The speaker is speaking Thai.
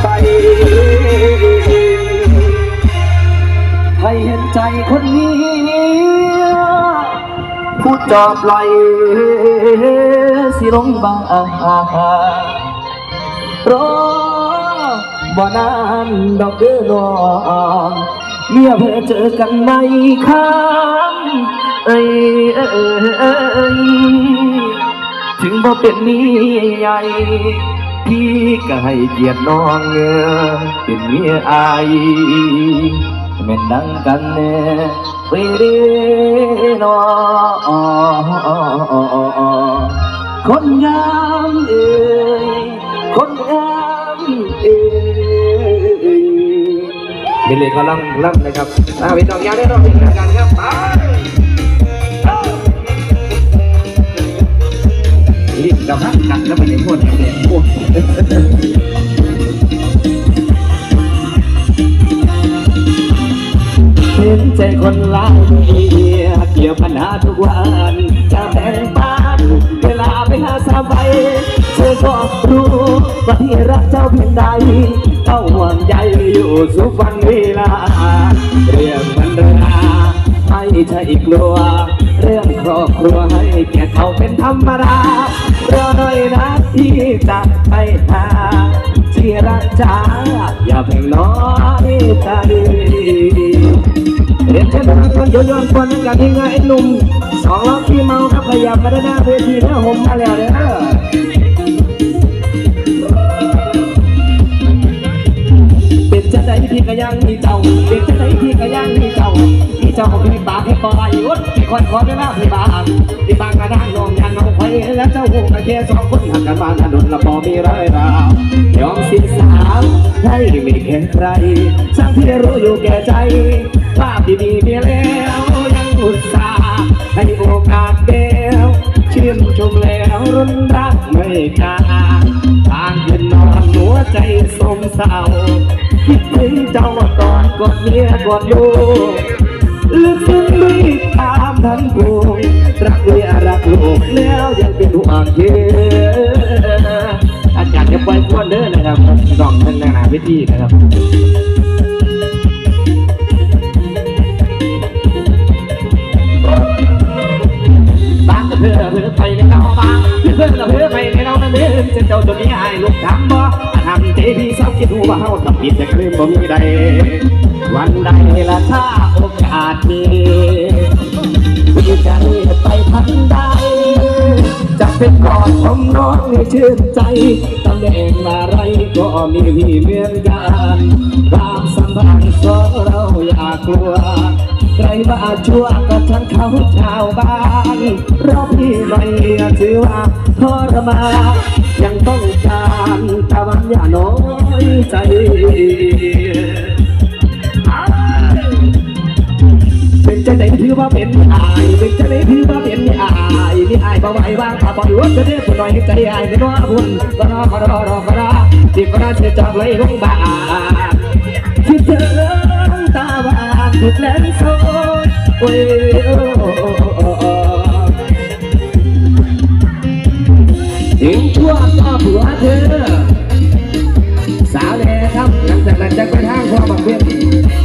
ไปให้เห็นใจคนนี้ผู้จอบไหลสิลงบางรอบ่นานดอกเด้อน้องเมื่อเพื่อเจอกันในคำเอ้ยเอ้ยเอ้ยถึงบ่เป็นนี้ใหญ่ พี่ก็ให้เกียรติน้องเออเป็นเมียอายแม่นดังกันแน่ไปเด้อน้องคนงามเอ้ยคนงามเอ้ยเป็นเลยก็ล่ำล่ำนะครับอ่าพี่น้องอยาได้รอบเป็นกันครับ กับพักกันแล้วไปในพวกนี้เนี่ยโอ้เห็นใจคนหลายเกี่ยวปัญหาทุกวันจะแบ่งปันเวลาไปหาสาวไปเธอก็รู้ว่าที่รักเจ้าเพียงใดเจ้าห่วงใยอยู่สุกวันเวลาเรื่องมันเราไม่ใช่กลัว เรื่องครอบครัวให้แก่เขาเป็นธรรมดา ที่จะไปหาที่รักจ้าอย่าเพิ่งน้อยใจเรียนเชิญทุกคนโยนโยนคนกันที่ไงไอ้หนุ่มสองล้อที่เมาครับขยับมาด้านหน้าเวทีเนื้อผมมาแล้วเด้อจะได้พี่ก็ยังมีเจ้าเป็นจะได้พี่ก็ยังมีเจ้าพี่เจ้าของพี่ปากให้ปล่อยอุดพี่คอยขอได้ละพี่บางพี่บางกระด้างนอง แล้วเจ้าหูกระแค่สองคนหักกันบ้านถนนละพอมีรอยราวยอมสิ้นสาวให้ไม่แค่ใครช่างที่รู้อยู่แก่ใจภาพที่มีเพียแล้วยังอุตส่าห์ให้โอกาสเดียวชื่นชมแล้วรุนรักไม่กาทางขึ้นนอนหัวใจสมเศร้าคิดถึงเจ้าตอนกอดเมียกอดลูกลึกซึ้งไม่ตามทันปวง ลูกแล้วยังเป็นห่วงเยอะอาจารย์จะไปล่อยพวนเด้อนะครับน้องท่านนาวิธีนะครับบ้านก็เพื่อเพื่อไปในเก่าบ้านเพื่อเพื่อเพื่อไปในเรานั่นเจะเจ้าตัวนี้อายลูกทำบ่ทำเจพี่สาวคิดดูว่าเฮาทำผิดแต่คืนบ่มีใดวันใดละถ้าโอกาสมี ให้ชื่นใจตำแหน่งอะไรก็มีพี่เหมือนกันความสัมพันธ์เราอย่ากลัว ใครบ้าชั่วก็ทั้งเขาชาวบ้านรอบที่ไม่ถือว่าทรมานยังต้องการตะวันอย่าน้อยใจ จะได้ถือว่าเป็นอายเป็นจะได้ถือว่าเป็นอ้ายมีอ้ายบ่ไหวว่างถ้าบ่อยู่จะได้ผู้น้อยใจอ้ายไม่น้อบุญก็รอก็รอรอก็รอที่ก็รอจะจับเลยลงบาคิดเจอตาบาดุดแลนโซนโอ้ยถึงชั่วก็ผัวเธอ สาวแดงครับหลังจากนั้นจะไปทางความเปลี่ยน